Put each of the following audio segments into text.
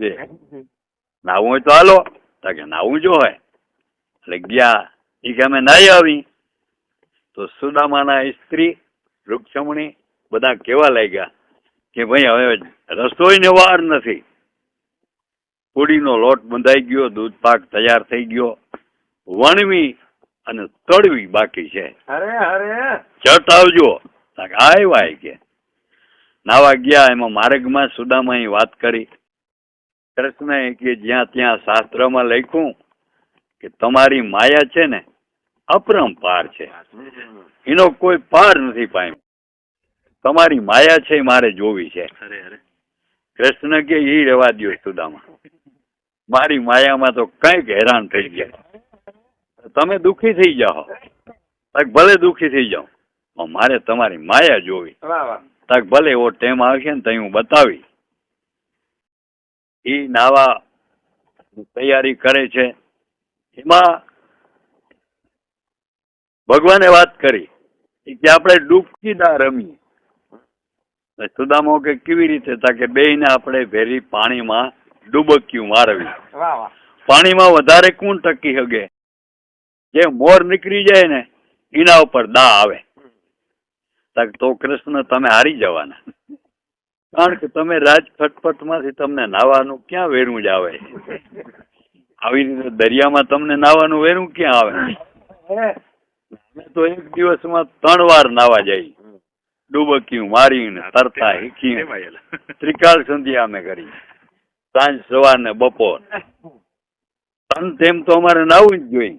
છે. નાવું હોય તો હાલો. કે નાવું જો હોય એટલે ગયા. એ કે અમે નાહી આવી. તો સુદામાના સ્ત્રી રૂક્ષમણી બધા કેવા લાગ્યા કે ભાઈ હવે રસોઈને વાર નથી. પૂડીનો લોટ બંધાઈ ગયો દૂધ પાક તૈયાર થઈ ગયો. વણવી અને તળવી બાકી છે. અરે અરે. ચટ આવજો. આવ્યા કે નાવા ગયા એમાં માર્ગમાં સુદામાએ વાત કરી. કૃષ્ણએ કે જ્યાં ત્યાં શાસ્ત્રમાં લખ્યું કે તમારી માયા છે ને અપરંપાર છે. એનો કોઈ પાર નથી પામ્યો. તમારી માયા છે મારે જોવી છે. અરે અરે. કૃષ્ણ કે એ રહેવા દ્યો સુદામા. મારી માયામાં તો કંઈક હેરાન થઈ ગયા. તમે દુઃખી થઈ જાઓ. ભલે દુઃખી થઈ જાઓ. મારે તમારી માયા જોવી. વાહ વાહ. તાક ભલે એવો ટેમ આવશે ને તઈ હું બતાવી એ નાવા તૈયારી કરે છે. એમાં ભગવાને વાત કરી કે આપણે ડૂબકીદા રમીએ. તો સુદામો કે કેવી રીતે તા કે બેયને આપણે ભેરી પાણીમાં ડૂબક્યું મારવી. પાણીમાં વધારે કોણ ટકી શકે જે મોર નીકળી જાય ને એના ઉપર દા આવે. તાક તો કૃષ્ણ તમે હારી જવાના. કારણ કે તમે ખટપટમાંથી તમને નાવાનું ક્યાં વેરું જ આવે? આવી રીતે દરિયામાં તમને નાવાનું વેરું ક્યાં આવે? અમે તો એક દિવસમાં ત્રણ વાર નાવા જઈ. ડૂબક્યું, મારીને, તરતા હીખી ત્રિકાળ સંધ્યા અમે કરી. સાંજ, સવાર ને બપોર. તન તેમ તો અમારે નાવું જ જોઈએ.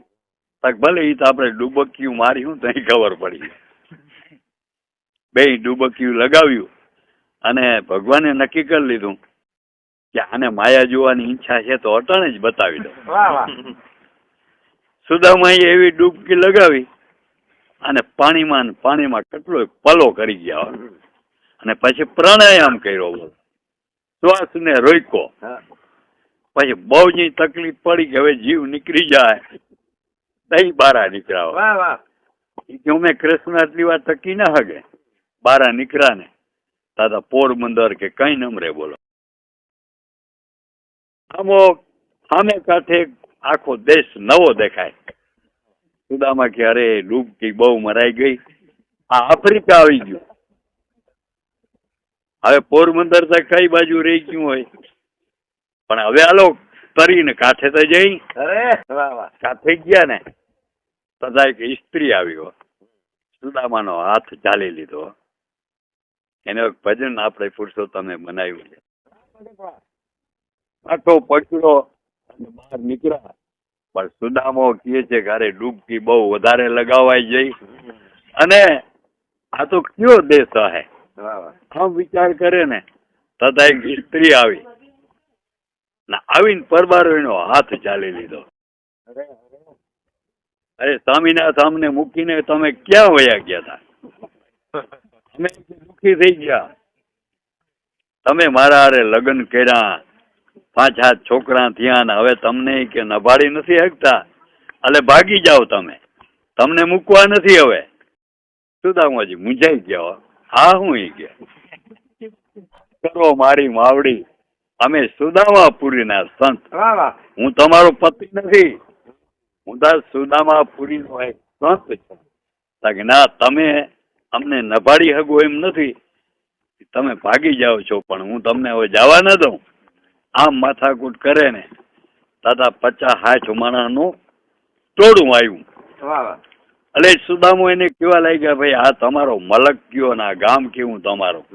ભલે એ તો આપણે ડૂબક્યું, માર્યું, તો ખબર પડી. બે ડૂબક્યું, લગાવ્યું. અને ભગવાને નક્કી કરી લીધું કે આને માયા જોવાની ઈચ્છા છે તો અટાણે જ બતાવી દો વાહ વાહ. સુદામાએ એવી ડૂબકી લગાવી અને પાણીમાં પાણીમાં કેટલો પલો કરી ગયા અને પછી પ્રાણાયામ કર્યો શ્વાસ શ્વાસને રોક્યો. પછી બહુ જ તકલીફ પડી કે હવે જીવ નીકળી જાય. તઈ બારા નીકળ્યા વાહ વાહ. કે અમે કૃષ્ણ આટલી વાર તકી ના હગે. બારા નીકળ્યા ને. દાદા પોરબંદર કે કઈ નમરે બોલો? આમો સામે કાંઠે આખો દેશ નવો દેખાય. સુદામાં કે અરે ડૂબકી બહુ મરાઈ ગઈ. આ આફ્રિકા આવી ગયું. હવે પોરબંદર તો કઈ બાજુ રહી ગયું હોય? પણ હવે આલો તરીને કાંઠે તો જઈ. અરે કાંઠે ગયા ને? તથા એક સ્ત્રી આવ્યો સુદામાનો હાથ ચાલી લીધો. એને એક ભજન આપણે પુરુષોત્તમે બનાવ્યું છે. આખો પકડો અને બહાર નીકળ્યા. પણ સુદામો કહે છે અરે ડૂબકી બહુ વધારે લગાવાઈ જઈ. અને આ તો કયો દેશ હે? આમ વિચાર કરે ને તથા એક સ્ત્રી આવી. ને આવીને પરબારો એનો હાથ ચાલી લીધો. અરે સ્વામીના અમને મૂકીને તમે ક્યાં વયા ગયા હતા દુઃખી થઈ ગયા. તમે મારા અરે લગ્ન કર્યા. પાંચ હાથ છોકરા થયા ને હવે તમને કે નભાળી નથી હકતા એટલે ભાગી જાઓ તમે. તમને મૂકવા નથી હવે. સુદામાજી મૂંઝાઈ ગયા હા. હું એ ગયા. કરો મારી માવડી. અમે સુદામાપુરીના સંત. હું તમારો પતિ નથી. હું તો સુદામાપુરીનો એક સંત છું. ના તમે અમને નભાડી હગું એમ નથી. તમે ભાગી જાઓ છો પણ હું તમને હવે જવા ન દઉં. આમ માથાકૂટ કરે ને દાદા પચાસ હાથ માણાનું ટોળું આવ્યું એટલે સુદામુ એને કેવા લાગ્યા ભાઈ આ તમારો મલક કયો ને આ ગામ કેવું તમારું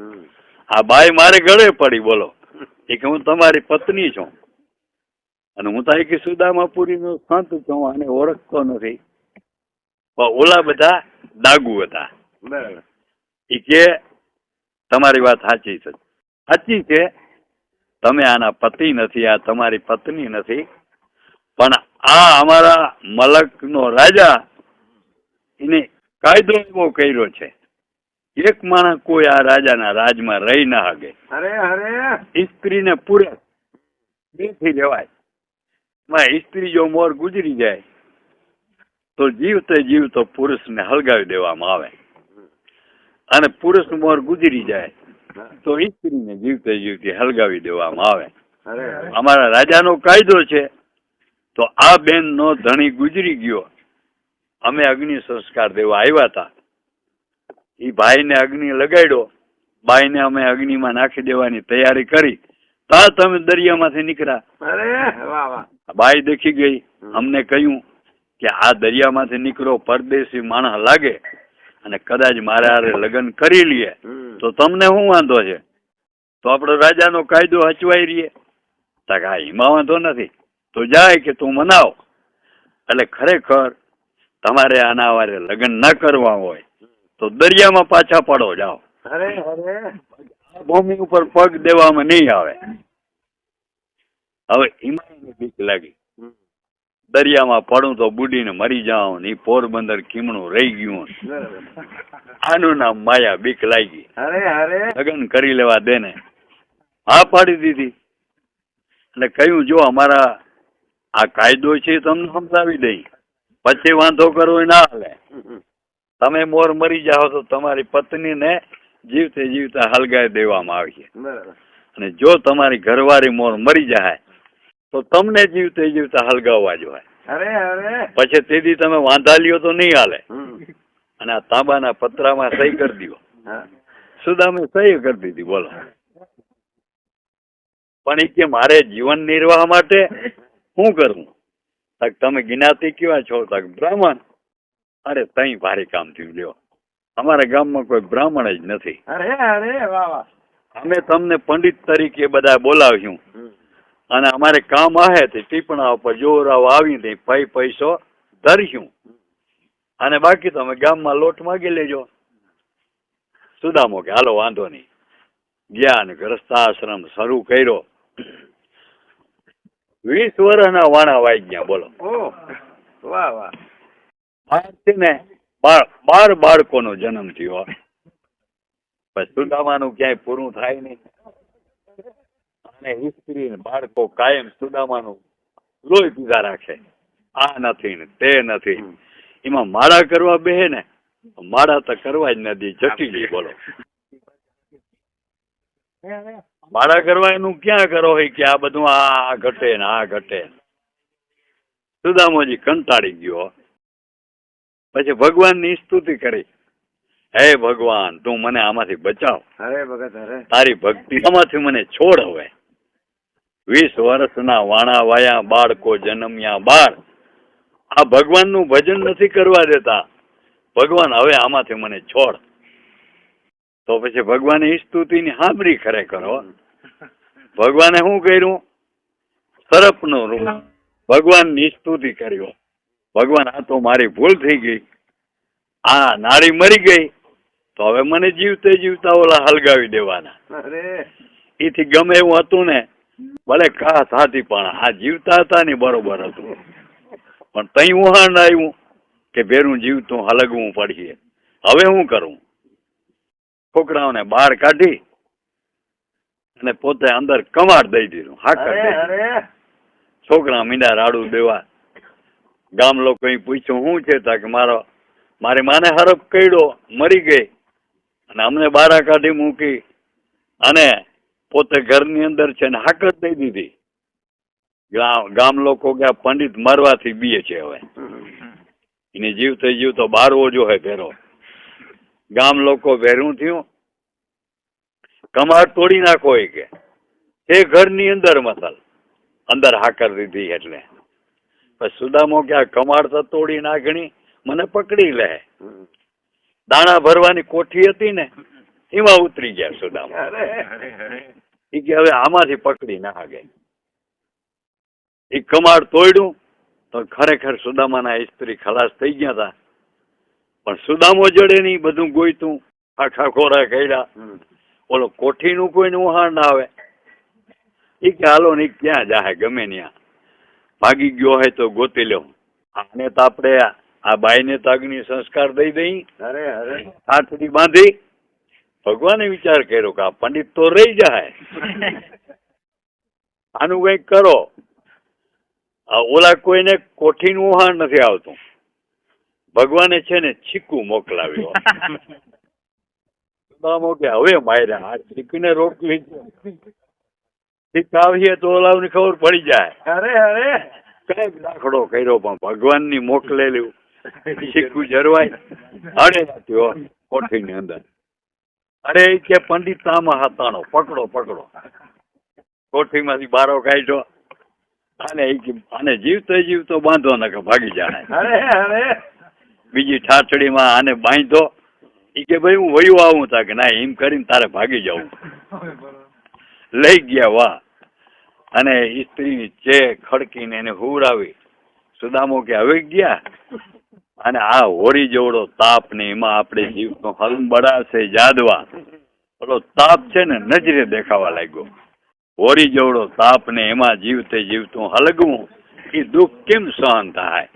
આ બાઈ મારે ગળે પડી બોલો. એ કે હું તમારી પત્ની છું. અને હું તો કે સુદામાપુરીનો સંત છું અને ઓળખતો નથી. ઓલા બધા દાગુ હતા. બરાબર એ કે તમારી વાત સાચી છે. સાચી છે તમે આના પતિ નથી આ તમારી પત્ની નથી પણ આ અમારા મલકનો રાજા એને કાયદો એવો કર્યો છે. એક માણસ કોઈ આ રાજાના રાજમાં રહી ના હગે અરે અરે! સ્ત્રીને પૂરે બેથી લેવાય એમાં સ્ત્રી જો મોર ગુજરી જાય તો જીવતે જીવતો પુરુષને હલગાવી દેવામાં આવે. અને પુરુષ મોર ગુજરી જાય તો સ્ત્રીને જીવતે જીવતી હલગાવી દેવામાં આવે. અમારા રાજાનો કાયદો છે તો આ બેન નો ધણી ગુજરી ગયો. અમે અગ્નિ સંસ્કાર દેવા આવ્યા હતા. એ ભાઈને અગ્નિ લગાડ્યો. બાઈને અમે અગ્નિમાં નાખી દેવાની તૈયારી કરી. તા તમે દરિયામાંથી નીકળ્યા. બાઈ દેખી ગઈ. અમને કહ્યું કે આ દરિયામાંથી નીકળો પરદેશી માણસ લાગે. અને કદાચ મારે હારે લગ્ન કરી લઈએ તો તમને શું વાંધો છે? તો આપણો રાજાનો કાયદો હચવાઈ રહીએ. તા કે હા એમાં વાંધો નથી. તો જાય કે તું મનાવ. એટલે ખરેખર તમારે આના વારે લગ્ન ન કરવા હોય તો દરિયામાં પાછા પડો જાઓ. ભૂમિ ઉપર પગ દેવામાં નહીં આવે. હવે એમાં બીક લાગી. હમ. દરિયામાં પડું તો બુડીને મરી જાઉં ને પોરબંદર કીમણું રહી ગયું આનું નામ માયા બીક લાગી. લગ્ન કરી લેવા દે ને. હા પાડી દીધી. એટલે કહ્યું જો અમારા આ કાયદો છે તમને સમજાવી દઈ. પછી વાંધો કરવો ના હાલે. તમે મોર મરી જાઓ તો તમારી પત્નીને જીવતે જીવતા હલગાઈ દેવામાં આવી છે અને જો તમારી ઘરવાળી મોર મરી જાય તો તમને જીવતે જીવતા હલગાવવા જોઈએ અરે અરે. પછી તેથી તમે વાંધા લ્યો તો નહીં હાલે. અને આ તાંબાના પતરામાં સહી કરી દો સુદામે સહી કરી દીધી બોલો. પણ એ કે મારે જીવન નિર્વાહ માટે શું કરવું તમે જ્ઞાતિ કેવા છો તક બ્રાહ્મણ. અરે તઈ ભારે કામ થયું લ્યો. અમારા ગામમાં કોઈ બ્રાહ્મણ જ નથી. અરે અરે વાહ વાહ. અમે તમને પંડિત તરીકે બધા બોલાવ્યું. અને અમારે કામ આહે તે ટીપણા ઉપર જોરાવ આવી નહીં પૈ પૈસો ધરશું. અને બાકી તમે ગામમાં લોટ માગી લેજો. સુદામો કે હાલો વાંધો નહીં. ગયા અને ગ્રસ્તાશ્રમ શરૂ કર્યો. વીસ વર્ષના વાણા વાઈ ગયા બોલો વાહ વાહ. ને બાર બાળકો બાળકોનો જન્મ થયો. પછી સુદામાનું ક્યાંય પૂરું થાય નહીં. અને હિસ્ત્રી બાળકો કાયમ સુદામાનું લોહી પીધા રાખે. આ નથી ને તે નથી. એમાં માળા કરવા બેહે ને માળા તો કરવા જ નથી જટી બોલો. માળા કરવા એનું ક્યાં કરો હોય કે આ બધું આ ઘટે ને આ ઘટે સુદામોજી કંટાળી ગયો. પછી ભગવાનની સ્તુતિ કરી. હે ભગવાન તું મને આમાંથી બચાવ. અરે ભગત હરે તારી ભક્તિ આમાંથી મને છોડ હવે. વીસ વર્ષના વાણા વાયા બાળકો જન્મ્યા બાર આ ભગવાનનું ભજન નથી કરવા દેતા. ભગવાન હવે આમાંથી મને છોડ. તો પછી ભગવાને ઈ સ્તુતિની હાબરી ખરેખર ભગવાને શું કર્યું? સરપનું રૂપ. ભગવાનની સ્તુતિ કર્યો ભગવાન આ તો મારી ભૂલ થઈ ગઈ. આ નારી મરી ગઈ. તો હવે મને જીવતે જીવતા ઓલા હલગાવી દેવાના. અરે. એથી ગમે એવું હતું ને ભલે ખાસ થાતી પણ આ જીવતા હતા ને બરોબર હતું. પણ તઈ ઉહાણ આવ્યું કે ભેરું જીવતું હલગવું પડીએ હવે હું કરું? છોકરાઓને બહાર કાઢી અને પોતે અંદર કમાડ દઈ દીધું હાકર છોકરા મીંડા રાડું દેવા. ગામ લોકો પૂછ્યું શું છે? તા કે મારો મારી માને હરફ કર્યો મરી ગઈ. અને અમને બારા કાઢી મૂકી અને પોતે ઘરની અંદર છે ને હાકત દઈ દીધી. ગામ લોકો કે પંડિત મરવાથી બીએ છે હવે. એની જીવતો જીવતો બારવો જો હે ભેરો. ગામ લોકો ભેરું થયું. કમાર તોડી નાખો એ કે. એ ઘરની અંદર મસલ. અંદર હાકર દીધી એટલે. પછી સુદામો કે આ કમાડ તો તોડી નાખણી મને પકડી લે. દાણા ભરવાની કોઠી હતી ને, એમાં ઉતરી ગયા સુદામા. એ કે હવે આમાંથી પકડી નાખે એ કમાડ તોડ્યું તો ખરેખર સુદામાના સ્ત્રી ખલાસ થઈ ગયા હતા પણ સુદામો જડે નહીં બધું ગોઈતું આખા ખોરા કર્યા. ઓલો કોઠીનું કોઈને ઉહાણ ના આવે. એ કે હાલો ને ક્યાં જાહે ગમે ત્યાં ભાગી ગયો હોય તો ગોતી લો આને તો આપણે આ બાઈને તો અગ્નિ સંસ્કાર દઈ દઈ. અરે અરે. હાથડી બાંધી. ભગવાને વિચાર કર્યો કે આ પંડિત તો રહી જાય. આનું કંઈક કરો. આ ઓલા કોઈને કોઠીનું વહાણ નથી આવતું. ભગવાને છે ને છીકું મોકલાવ્યું. મોકે હવે માર્યા આ છીકને રોકવી છીક આવીએ તો ઓલાવની ખબર પડી જાય. અરે અરે. કંઈક દાખલો કર્યો પણ ભગવાનની મોકલેલું છીકું જરવાય. અડે થયો કોઠીની અંદર. અરે કે પંડિત નામાં હતાણો. પકડો પકડો. કોઠીમાંથી બારો કાઢ્યો. અને આને જીવતો જીવતો બાંધો ને કે ભાગી જાણે. અરે અરે. બીજી ઠાઠડીમાં આને બાંધો. ઈ કે ભાઈ હું વયું આવું તા કે ના એમ કરીને તારે ભાગી જવું. લઈ ગયા વાહ અને સ્ત્રી જે ખડકીને એને હુવરાવી સુદામો કે હવે ગયા? અને આ હોળી જેવડો તાપ ને એમાં આપણે જીવતો હલબડા છે જાદવા. પેલો તાપ છે ને નજરે દેખાવા લાગ્યો. હોળી જેવડો તાપ ને એમાં જીવતે જીવતું હલગવું એ દુઃખ કેમ સહન થાય?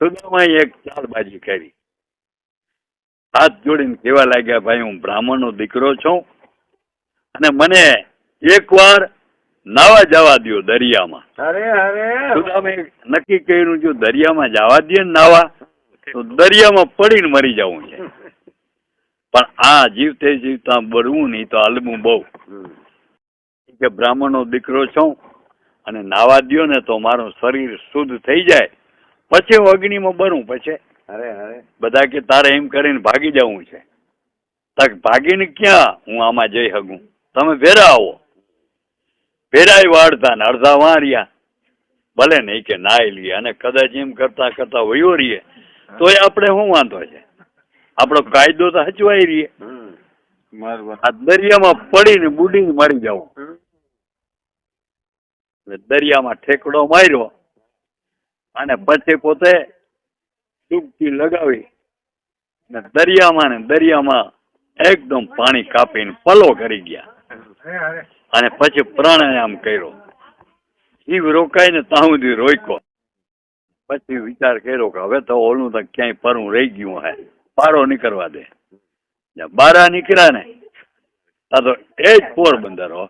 સુદામાએ એક ચાલબાજી કરી. હાથ જોડીને કેવા લાગ્યા, ભાઈ, હું બ્રાહ્મણનો દીકરો છું અને મને એકવાર નાવા જવા દો દરિયામાં. અરે અરે. સુદામે નક્કી કર્યું જો દરિયામાં જવા દે ને નાવા તો દરિયામાં પડીને મરી જવું છે. પણ આ જીવતે જીવતા બળવું નહીં તો હલવું બહુ. કે બ્રાહ્મણનો દીકરો છું અને નાવા દો ને તો મારું શરીર શુદ્ધ થઈ જાય. પછી હું અગ્નિમાં બરું પછી અરે અરે. બધા કે તારે એમ કરીને ભાગી જવું છે. તક ભાગીને ક્યાં હું આમાં જઈ શકું તમે ભેરા આવો. ભેરાય વાળતા ને અડધા વાર્યા ભલે નહીં કે નાઈ લઈએ અને કદાચ એમ કરતા કરતા વયો રહીએ. તોય આપણે શું વાંધો છે? આપણો કાયદો તો હચવાઈ રહીએ. આ દરિયામાં પડીને બુડીને મરી જવું. દરિયામાં ઠેકડો માર્યો અને પછી પોતે ડૂબકી લગાવી ને દરિયામાં ને દરિયામાં એકદમ પાણી કાપીને પલો કરી ગયા. અને પછી પ્રાણાયામ કર્યો. જીવ રોકાઈને ત્યાં સુધી રોક્યો. પછી વિચાર કર્યો કે હવે તો ઓલું તો ક્યાંય પરું રહી ગયું હે. પારો નીકળવા દે. બારા નીકળ્યા ને. આ તો એ જ પોરબંદર હો.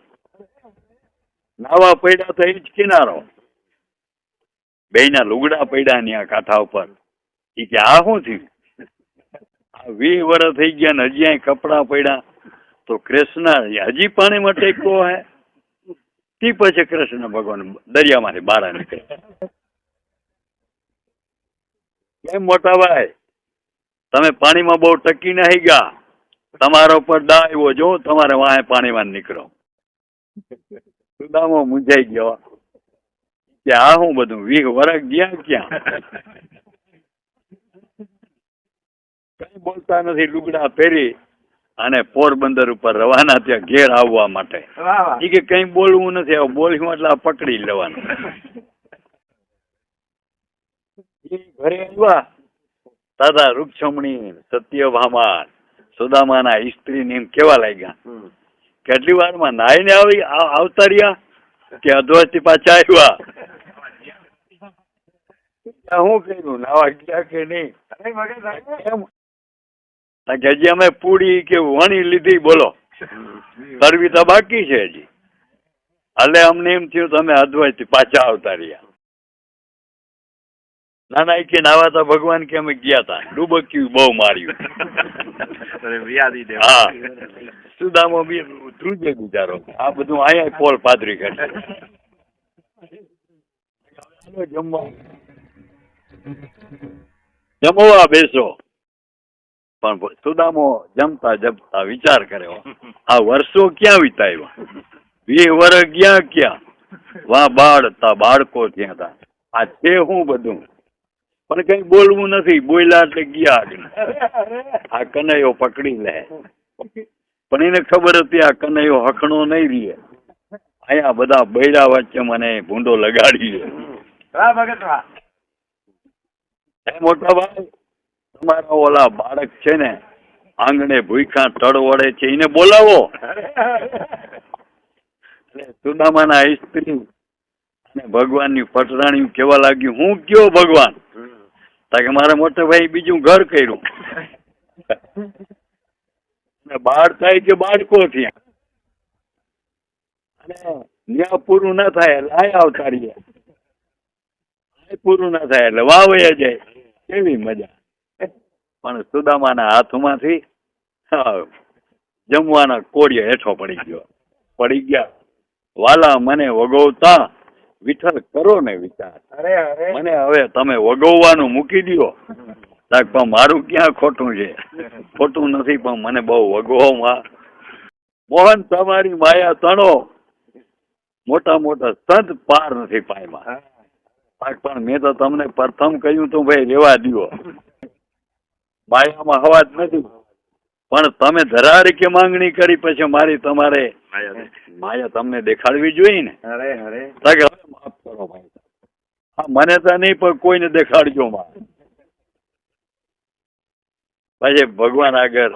નાવા પડ્યા તો એ જ કિનારો. બેયના લુગડા પડ્યા ને આ કાંઠા ઉપર. ઈ કે, આ શું થયું? વીસ વર્ષ થઈ ગયા ને હજી કપડાં પડ્યા. તો કૃષ્ણ, હજી પાણીમાં ટેકો હે? તી પછી કૃષ્ણ ભગવાન દરિયામાંથી બહાર નીકળે. કેમ મોટા ભાઈ? તમે પાણીમાં બહુ ટકી નહીં ગયા. તમારા ઉપર દા આવ્યો, જો તમારે વાહે પાણીમાં નીકળો. સુદામો મૂંઝાઈ ગયો. કે આ હું બધું વીહ વર્ષ ગયા ક્યાં? કઈ બોલતા નથી, લુગડા પહેરી અને પોરબંદર ઉપર રવાના ત્યાં ઘેર આવવા માટે. કે કઈ બોલવું નથી બોલ્યું એટલે પકડી લેવાનું. ઘરે આવ્યા. દાદા રૂક્ષમણી સત્યભામા સુદામાના સ્ત્રીને એમ કેવા લાગ્યા. કેટલી વારમાં નાઈને આવી આવતા રહ્યા? કે અધવાથી પાછા આવ્યા? હું કર્યું? નાવા ગયા કે નહીં અરે મગજ અરે. કેમ કારણ કે હજી અમે પૂડી કે વણી લીધી બોલો. કરવી તો બાકી છે હજી. એટલે અમને એમ થયું તમે અદ્વૈત પાછા આવતા રહ્યા. ના ના કે નાવા તો ભગવાન કે અમે ગયા હતા ડૂબક્યું બહુ માર્યું. હા. સુદામો બી ધ્રુજે ગુજારો આ બધું અહીંયા પોલ પાદરી કરશે જમવા. જમવા બેસો. પણ સુદામો જમતા જમતા વિચાર કર્યો આ વર્ષો ક્યાં વિતાવ્યા? વીસ વર્ષ ગયા ક્યાં? વા બાળ તા બાળકો ત્યાં હતા. આ છે હું બધું. પણ કઈ બોલવું નથી બોલ્યા એટલે ગયા આગળ આ કનૈયો પકડી લે. પણ એને ખબર હતી આ કનૈયો હખણો નહીં રીએ. અહીંયા બધા બૈરા વચ્ચે મને ભૂંડો લગાડી દે મોટા ભાઈ? તમારા ઓલા બાળક છે ને, આંગણે ભૂખા તળ વળે છે, એને બોલાવો. સુદામાના સ્ત્રી અને ભગવાનની પટરાણી કેવા લાગ્યું, હું કયો ભગવાન. કે, મારા મોટે ભાઈ બીજું ઘર કર્યું. બાળ થાય કે બાળકો થયા. અને ત્યાં પૂરું ના થાય આય આવતા આય પૂરું ના થાય એટલે વાવ જાય. કેવી મજા. પણ સુદામાના હાથમાંથી જમવાના કોળિયો હેઠો પડી ગયો. પડી ગયા. વાલા મને વગોવતા વિઠ્ઠલ કરો ને વિચાર. મને હવે તમે વગોવવાનું મૂકી દો પણ મારું ક્યાં ખોટું છે? ખોટું નથી પણ મને બહુ વગોવમાં મોહન તમારી માયા તણો મોટા મોટા સંત પાર નથી પાયમાં. પણ મેં તો તમને પ્રથમ કહ્યું તું ભાઈ રેવા દ્યો. માયામાં હવા જ નથી. પણ તમે ધરારી કે માંગણી કરી પછી મારી તમારે માયા તમને દેખાડવી જોઈએ ને? અરે અરે. હવે માફ કરો ભાઈ. હા મને તો નહીં પણ કોઈને દેખાડજો માં પછી ભગવાન આગળ.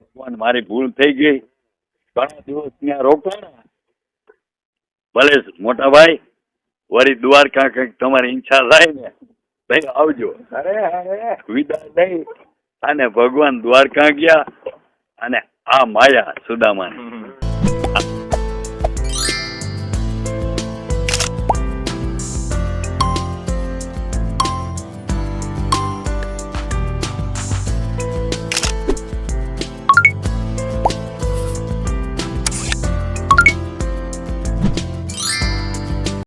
ભગવાન મારી ભૂલ થઈ ગઈ. ઘણા દિવસ ત્યાં રોકાણા. ભલે મોટા ભાઈ વળી દ્વારકા કંઈક તમારી ઈચ્છા થાય ને. ભાઈ આવજો. અરે અરે. વિદાય લઈ અને ભગવાન દ્વારકા ગયા અને આ માયા સુદામાની.